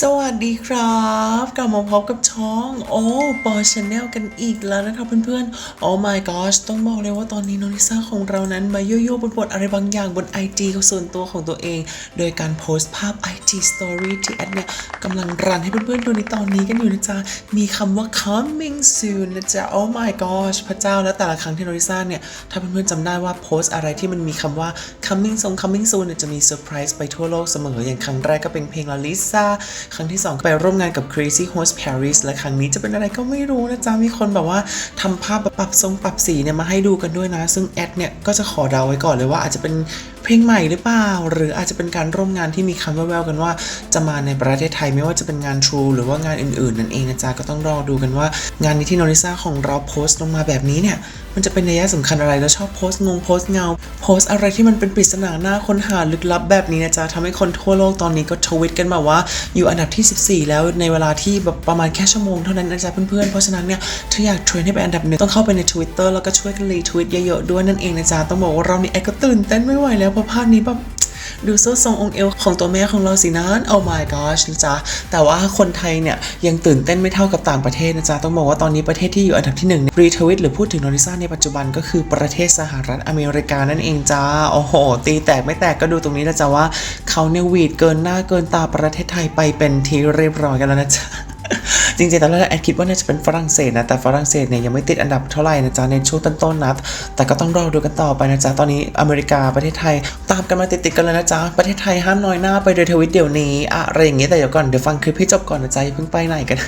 สวัสดีครับกลับมาพบกับช่องโอ้ปอชาแนลกันอีกแล้วนะครับเพื่อนๆโอ้ my gosh ต้องบอกเลยว่าตอนนี้น้องลิซ่าของเรานั้นมาโยโย่บนบทอะไรบางอย่างบน IG ของส่วนตัวของตัวเอง โดยการโพสต์ภาพ IG Story ที่แอดเนี่ยกำลังรันให้เพื่อนๆดูในตอนนี้กันอยู่นะจ๊ะ มีคำว่า coming soon นะจ๊ะโอ้ my gosh พระเจ้าแล้วแต่ละครั้งที่น้องลิซ่าเนี่ยถ้าเพื่อนๆจำได้ว่าโพสต์อะไรที่มันมีคำว่า coming soon coming soon เนี่ยจะมีเซอร์ไพรส์ไปทั่วโลกเสมออย่างครั้งแรกก็เป็นเพลงลาลิซ่าครั้งที่ 2 ไปร่วมงานกับ Crazy Horse Paris และครั้งนี้จะเป็นอะไรก็ไม่รู้นะจ๊ะ มีคนแบบว่าทำภาพปรับทรงปรับสีเนี่ยมาให้ดูกันด้วยนะ ซึ่งแอดเนี่ยก็จะขอเดาไว้ก่อนเลยว่าอาจจะเป็น เพลงใหม่หรือเปล่า หรืออาจจะเป็นการร่วมงานที่มีคำแว่วๆกันว่า จะมาในประเทศไทยไม่ว่าจะเป็นงาน True หรือว่างานอื่นๆ นั่นเองนะจ๊ะก็ต้องรอดูกันว่า งานนี้ที่โนริซ่าของเราโพสต์ลงมาแบบนี้เนี่ยมันจะเป็นนัยสำคัญอะไรแล้วชอบโพสต์งงโพสต์เงา โพสต์อะไรที่มันเป็นปริศนาหน้าค้นหาลึกลับแบบนี้นะจ๊ะทำให้คนทั่วโลกตอนนี้ก็ทวิตกันมาว่า อยู่อันดับที่ 14 แล้วในเวลาที่แบบประมาณแค่ชั่วโมงเท่านั้นนะจ๊ะเพื่อนๆเพราะฉะนั้นเนี่ยถ้าอยากเทรนให้เป็นอันดับหนึ่งต้องเข้าไปใน Twitter แล้วก็ช่วยกันรีทวิตเยอะๆด้วยนั่นเองนะจ๊ะต้องบอกว่าเรานี่แอดก็ตื่นเต้นไม่ไหวแล้วเพราะภาพนี้แบบดูโซ่ทรงองเอวของตัวแม่ของเราสินะโอ้ my gosh นะจ๊ะ แต่ว่าคนไทยเนี่ยยังตื่นเต้นไม่เท่ากับต่างประเทศนะจ๊ะ ต้องบอกว่าตอนนี้ประเทศที่อยู่อันดับที่1รีทวิตหรือพูดถึงนอริซ่าในปัจจุบันก็คือประเทศสหรัฐอเมริกานั่นเองจ้า โอ้โห ตีแตกไม่แตกก็ดูตรงนี้นะจ๊ะว่าเขาเนี่ยวีดเกินหน้าเกินตาประเทศไทยไปเป็นที่เรียบร้อยกันแล้วนะจ๊ะ จริงๆตอนแรกแอดคิดว่าน่าจะเป็นฝรั่งเศสนะแต่ฝรั่งเศสเนี่ยยังไม่ติดอันดับเท่าไหร่นะจ๊ะในช่วงต้นๆนะแต่ก็ต้องรอดูกันต่อไปนะจ๊ะตอนนี้อเมริกาประเทศไทย ตามกันมาติดๆกันเลยนะจ๊ะประเทศไทยห้ามน้อยหน้าไปโดยทวิตเดี๋ยวนี้อะไรอย่างเงี้ยแต่เดี๋ยวก่อนเดี๋ยวฟังคลิปให้จบก่อนนะจ๊ะอย่าเพิ่งไปไหนกัน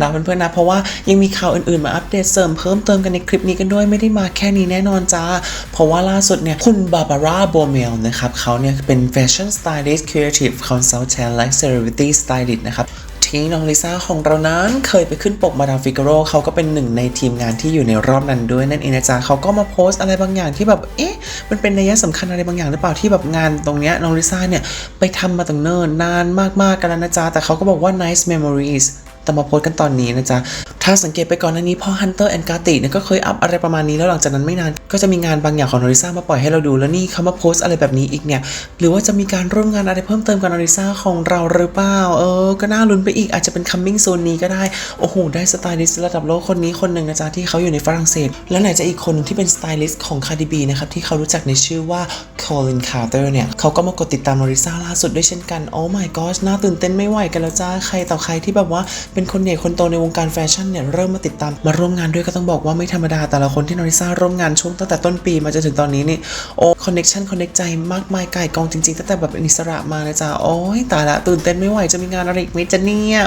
นะเพื่อนๆนะเพราะว่ายังมีข่าวอื่นๆมาอัปเดตเสริมเพิ่มเติมกันในคลิปนี้กันด้วยไม่ได้มาแค่นี้แน่นอนจ้า เพราะว่าล่าสุดเนี่ย คุณบาบาร่าโบเมลนะครับเขาเนี่ยเป็นแฟชั่นสไตลิสต์ creative consultant และ celebrity stylist นะครับ ที่น้องลิซ่าของเรานั้นเคยไปขึ้นปกมาดามฟิกโรเขาก็เป็นหนึ่งในทีมงานที่อยู่ในรอบนั้นด้วยนั่นเองนะจ๊ะเขาก็มาโพสต์อะไรบางอย่างที่แบบเอ๊ะมันเป็นนัยสำคัญอะไรบางอย่างหรือเปล่าที่แบบงานตรงเนี้ยน้องลิซ่าเนี่ยไปทำมาตั้งเนิ่นนานมากๆกันแล้วนะจ๊ะแต่เขาก็บอกว่า nice memories แต่มาโพสต์กันตอนนี้นะจ๊ะ ถ้าสังเกตไปก่อนหน้านี้พ่อ Hunter and g a t i เนี่ยก็เคยอัพอะไรประมาณนี้แล้วหลังจากนั้นไม่นาน ก็จะมีงานบางอย่างของนอริซ่ามาปล่อยให้เราดูแล้วนี่เขามาโพสต์อะไรแบบนี้อีกเนี่ย หรือว่าจะมีการร่วมงานอะไรเพิ่มเติมกับนอริซ่าของเราหรือเปล่า เออ ก็น่าลุ้นไปอีกอาจจะเป็น coming soon นี้ก็ได้ โอ้โห ได้สไตลิสต์ระดับโลกคนนี้คนหนึ่งนะจ๊ะที่เขาอยู่ในฝรั่งเศส แล้วไหนจะอีกคนนึงที่เป็นสไตลิสต์ของ Cardi B นะครับที่เขารู้จักในชื่อว่า Colin Carter เนี่ยเขาก็มากดติดตามนอริซ่าล่าสุดด้วยเช่นกันโอ้ my gosh น่าตื่นเต้นไม่ไหวกันแล้วจ้าใครต่อใครที่แบบว่าเป็นคนใหญ่คนโตในวงการแฟชั่นเนี่ยเริ่มมาติดตามมาร่วมงานด้วยก็ต้องบอกว่าไม่ธรรมดาแต่ละคนที่นอริซ่าร่วมงานช่วงตั้งแต่ต้นปีมาจนถึงตอนนี้นี่โอ้คอนเน็ชันคอนเน็กใจมากมายไก่กองจริงๆตั้งแต่แบบอิสระมานะจ๊ะโอ้ยตายละตื่นเต้นไม่ไหวจะมีงานอะไรอีกไหมจะเนี่ย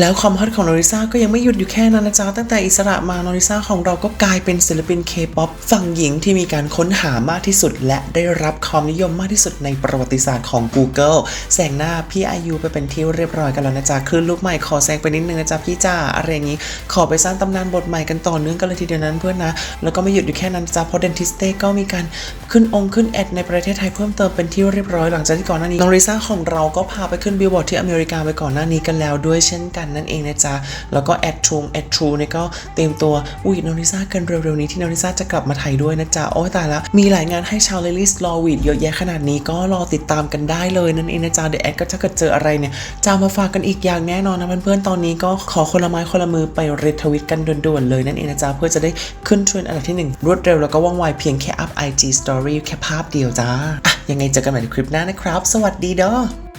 แล้วความฮอตของนอริซ่าก็ยังไม่หยุดอยู่แค่นั้นนะจ๊ะตั้งแต่อิสระมานอริซ่าของเราก็กลายเป็นศิลปินเคป๊อปฝั่งหญิงที่มีการค้นหามากที่สุด และได้รับความนิยมมากที่สุดในประวัติศาสตร์ของ Google แซงหน้าพี่อายุไปเป็นที่เรียบร้อยกันแล้วนะจ๊ะคลื่นลูกใหม่ขอแซงไปนิดนึงนะจ๊ะพี่จ้าอะไรอย่างนี้ ขอไปสร้างตำนานบทใหม่กันต่อเนื่องกันเลยทีเดียวนั้นเพื่อนนะ แล้วก็ไม่หยุดอยู่แค่นั้นจ้ะเพราะเดนทิสเต้ก็มีการขึ้นองค์ขึ้นแอดในประเทศไทยเพิ่มเติมเป็นที่เรียบร้อยหลังจากที่ก่อนหน้านี้น้องริซ่าของเราก็พาไปขึ้นบิลบอร์ดที่อเมริกาไปก่อนหน้านี้กันแล้วด้วยเช่นกันนั่นเองนะจ๊ะแล้วก็แอดทรูแอดทรูเนี่ยก็เตรียมตัววีดน้องริซ่ากันเร็วๆนี้ที่น้องริซ่าจะกลับมาไทยด้วยนะจ๊ะโอ้ยตายละมีหลายงานให้ชาวเลลิสรอวีดเยอะแยะขนาดนี้ก็รอติดตามกันได้เลยนั่นเองนะจ๊ะเดี๋ยวแอดก็ถ้าเกิดเจออะไรเนี่ยจะมาฝากกันอีกอย่างแน่นอนนะเพื่อนๆตอนนี้ก็ขอคนละไม้คนละมือไปเรทวิตกันด่วนๆเลยนั่นเองนะจ๊ะเพื่อจะได้ขึ้นเทรนด์อันดับที่หนึ่งรวดเร็วแล้วก็ว่องไวเพียงแค่อัพ IG Story แค่ภาพเดียวจ้าอะยังไงเจอกันใหม่ในคลิปหน้านะครับ สวัสดีเด้อ